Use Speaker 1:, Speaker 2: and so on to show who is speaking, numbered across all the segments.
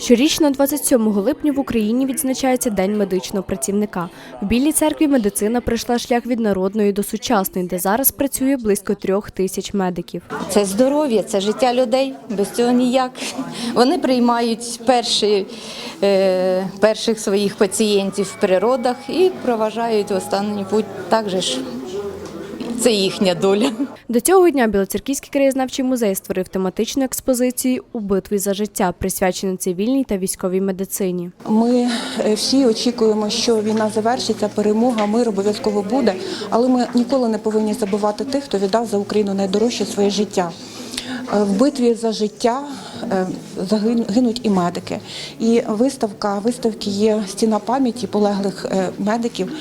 Speaker 1: Щорічно, 27 липня в Україні відзначається День медичного працівника. В Білій церкві медицина пройшла шлях від народної до сучасної, де зараз працює близько трьох тисяч медиків.
Speaker 2: Це здоров'я, це життя людей. Без цього ніяк. Вони приймають перші, е, перших своїх пацієнтів в природах і проважають в останній путь. Так же ж це їхня доля.
Speaker 1: До цього дня Білоцерківський краєзнавчий музей створив тематичну експозицію у битві за життя, присвячену цивільній та військовій медицині.
Speaker 3: Ми е, всі очікуємо, що війна завершиться, перемога, мир обов'язково буде, але ми ніколи не повинні забувати тих, хто віддав за Україну найдорожче своє життя. Е, В битві за життя е, загин- гинуть і медики. І виставка виставки є стіна пам'яті полеглих е, медиків.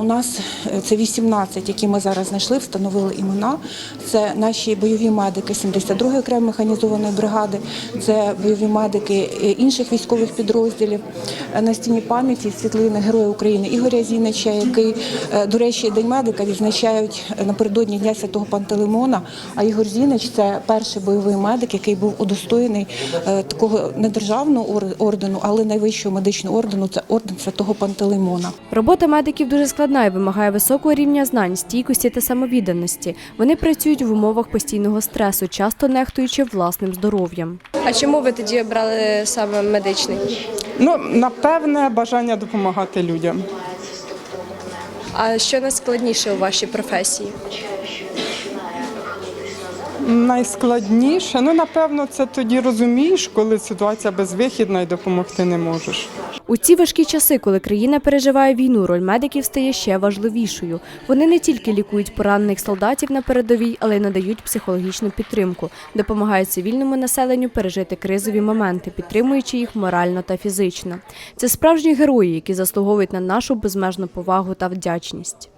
Speaker 3: У нас це 18, які ми зараз знайшли, встановили імена. Це наші бойові медики 72-ї окремої механізованої бригади, це бойові медики інших військових підрозділів. На стіні пам'яті світлини Героя України Ігоря Зінича, який, до речі, День медика відзначають напередодні Дня Святого Пантелеймона. А Ігор Зінич це перший бойовий медик, який був удостоєний е, такого не державного ордену, але найвищого медичного ордену це орден Святого Пантелеймона.
Speaker 1: Робота медиків дуже складна і вимагає високого рівня знань, стійкості та самовідданості. Вони працюють в умовах постійного стресу, часто нехтуючи власним здоров'ям.
Speaker 4: А чому ви тоді обрали саме медичний?
Speaker 5: Ну, напевне, бажання допомагати людям.
Speaker 4: А що найскладніше у вашій професії?
Speaker 5: Найскладніше, ну напевно, це тоді розумієш, коли ситуація безвихідна і допомогти не можеш.
Speaker 1: У ці важкі часи, коли країна переживає війну, роль медиків стає ще важливішою. Вони не тільки лікують поранених солдатів на передовій, але й надають психологічну підтримку, допомагають цивільному населенню пережити кризові моменти, підтримуючи їх морально та фізично. Це справжні герої, які заслуговують на нашу безмежну повагу та вдячність.